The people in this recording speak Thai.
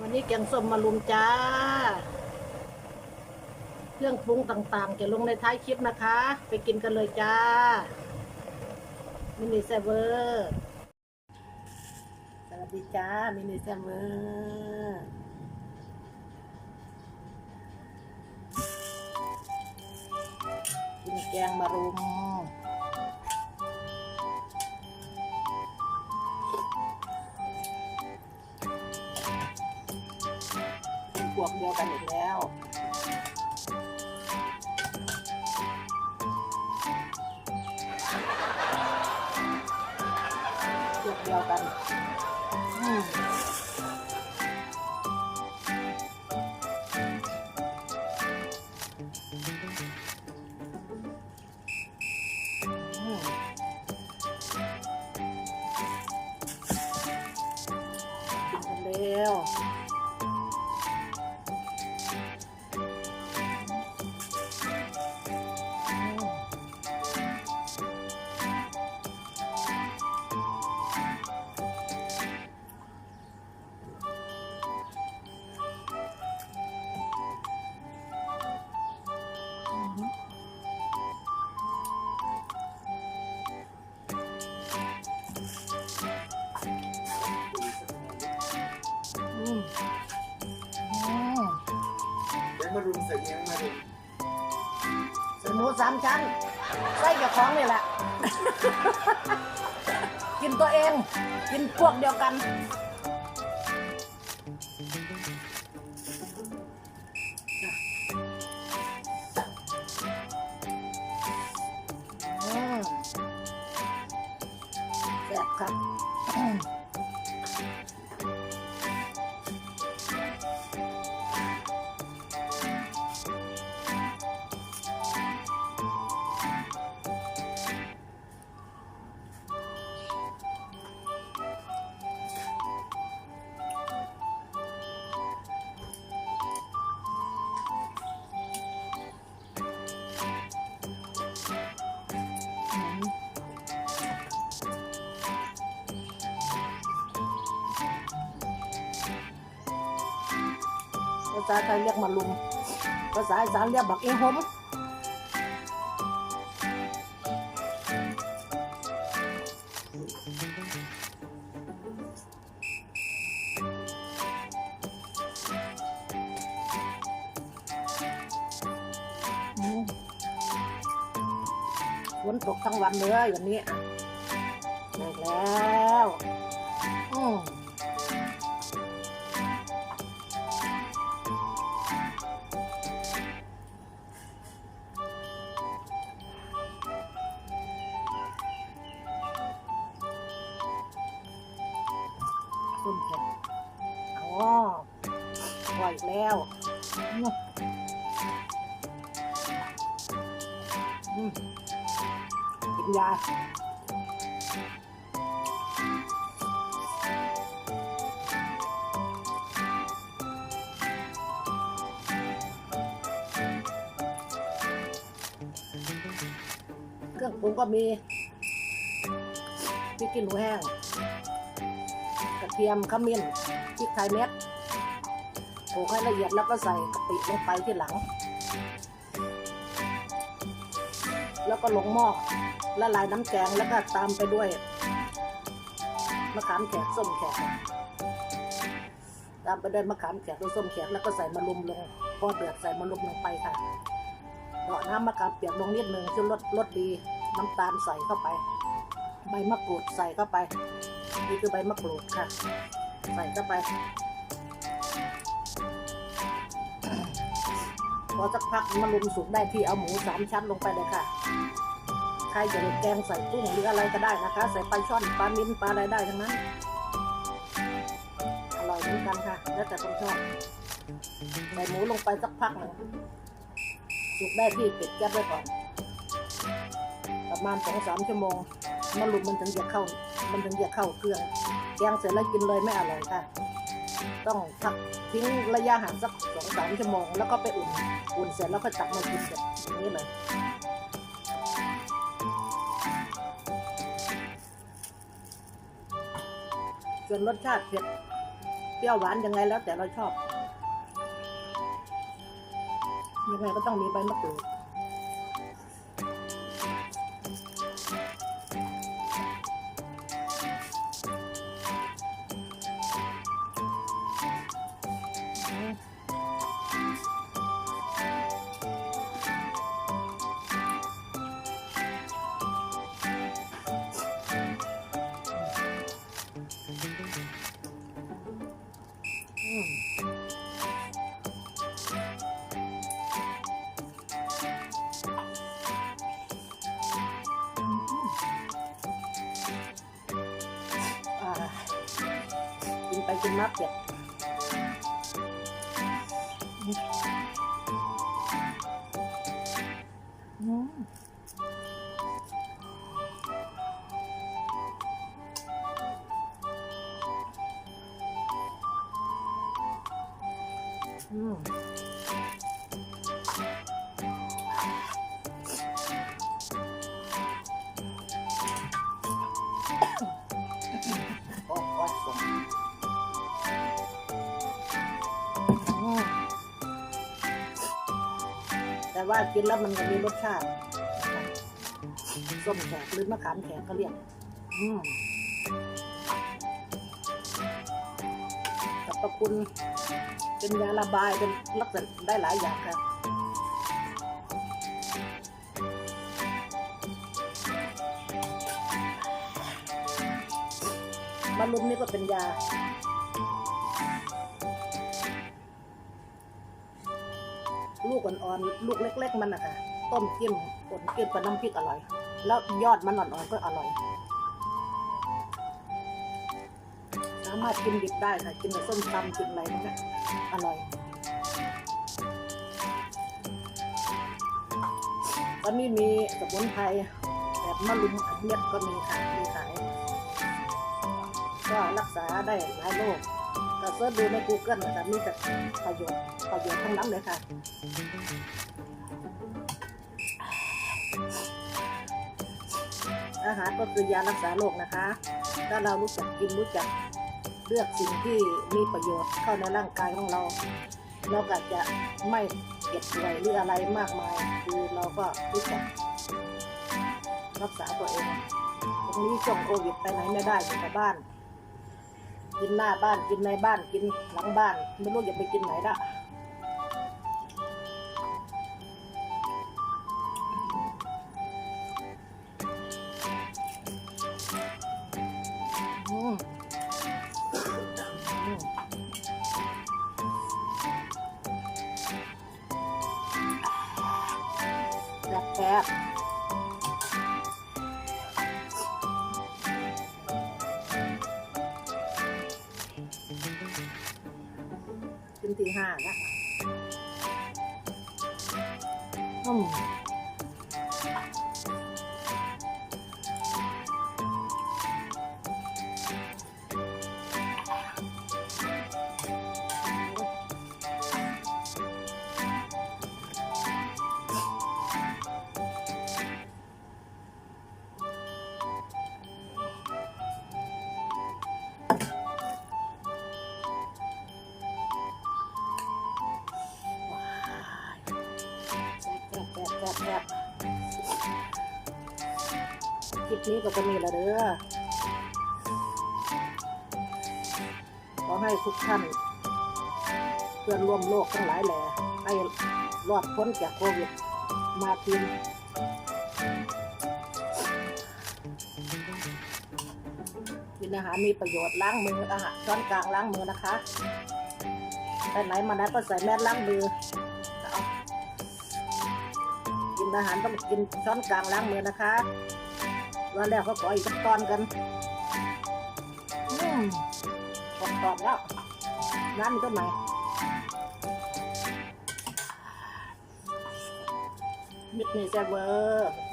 วันนี้แกงส้มมาลุมจ้า เครื่องปรุงต่างๆจะลงในท้ายคลิปนะคะ ไปกินกันเลยจ้า มินิเซเวอร์สวัสดีจ้า มินิเซเวอร์กินแกงมารุม เดียวกัน อืม ยังมารุมใส่ยังมารุมใส่หมูสามชั้นไส้กับของนี่แหละ กินตัวเอง กินพวกเดียวกัน อืมแซ่บครับ ภาษาไทยเรียกมาลุม ภาษาอีสานเรียกบักเอหมฝนตกทั้งวันเลยวันนี้อะเลิกแล้ว ยาเครื่องปรุงก็มีพริกขี้หนูแห้ง กระเทียมขมิ้นพริกไทยเม็ดโขลกให้ละเอียดแล้วก็ใส่กะปิลงไปที่หลัง แล้วก็ลงหม้อละลายน้ำแกงแล้วก็ตามไปด้วยมะขามแขกส้มแขกตามไปด้วยมะขามแขกและส้มแขกแล้วก็ใส่มะรุมลงพอเดือดใส่มะรุมลงไปค่ะเดาะน้ำมะขามเปียกลงนิดหนึ่งจนรสรสดีน้ำตาลใส่เข้าไป ใบมะกรูดใส่เข้าไป นี่คือใบมะกรูดค่ะ ใส่เข้าไป พอสักพักมันลุมสุกได้ที่เอาหมูสามชั้นลงไปเลยค่ะ ใครจะแกงใส่กุ้งหรืออะไรก็ได้นะคะ ใส่ปลาช่อนปลานิ้นปลาอะไรได้ทั้งนั้น อร่อยเหมือนกันค่ะ แล้วแต่คนชอบ ใส่หมูลงไปสักพักหนึ่งสุกได้ที่ปิดแก๊สไว้ก่อน ประมาณสองสามชั่วโมงมะลุมมันถึงจะเข้า มันถึงจะเข้าเครื่อง แกงเสร็จแล้วกินเลยไม่อร่อยค่ะ ต้องพักทิ้งระยะห่างสักสองสามชั่วโมง แล้วก็ไปอุ่น อุ่นเสร็จแล้วก็ตักมากินแบบนี้เลยส่วนรสชาติเผ็ดเปรี้ยวหวานยังไงแล้วแต่เราชอบ ยังไงก็ต้องมีใบมะกรูด ไปกินมาเผ็ดอืมอืม แต่ว่ากินแล้วมันมีรสชาติส้มแขกหรือมะขามแขกเขาเรียกอืมสรรพคุณเป็นยาระบายเป็นลักษณะได้หลายอย่างครับมะรุมนี่ก็เป็นยา ลูกอ่อนๆ ลูกเล็ก ๆ มันนะคะต้มจิ้มผลจิ้มกับน้ำพริกอร่อย แล้วยอดมันอ่อนๆก็อร่อย สามารถกินดิบได้ค่ะ กินกับส้มตำกินอะไรพวกนี้อร่อยตอนนี้มีสมุนไพรแบบมะรุมอัดเม็ดก็มีค่ะมีขายก็รักษาได้หลายโรค ก็เสิร์ชดูใน Google นะคะมีแต่ประโยชน์ประโยชน์ทั้งนั้นเลยค่ะอาหารก็คือยารักษาโรคนะคะ ถ้าเรารู้จักกินรู้จักเลือกสิ่งที่มีประโยชน์เข้าในร่างกายของเรา เราก็จะไม่เจ็บป่วยหรืออะไรมากมาย คือเราก็รู้จักรักษาตัวเอง ตรงนี้ช่วงโควิดไปไหนไม่ได้อยู่แต่บ้าน กินหน้าบ้านกินในบ้านกินหลังบ้านไม่รู้จะไปกินไหนละอืมอืมแบบ ขึ้นตีห้านะอืมว้ คลิปนี้ก็จะมีละเด้อขอให้ทุกท่านเพื่อนร่วมโลกทั้งหลายแหล่ให้รอดพ้นจากโควิด มาทีนกินอาหารมีประโยชน์ล้างมืออาหารช้อนกลางล้างมือนะคะไปไหนมาไหนก็ใส่แมสล้างมือกินอาหารต้องกินช้อนกลางล้างมือนะคะ แล้วแล้วก็ขออีกสักตอนกันอืมตอนตอนแล้วน้ำมีต้นไหมมิดนี่แซ่บเวอร์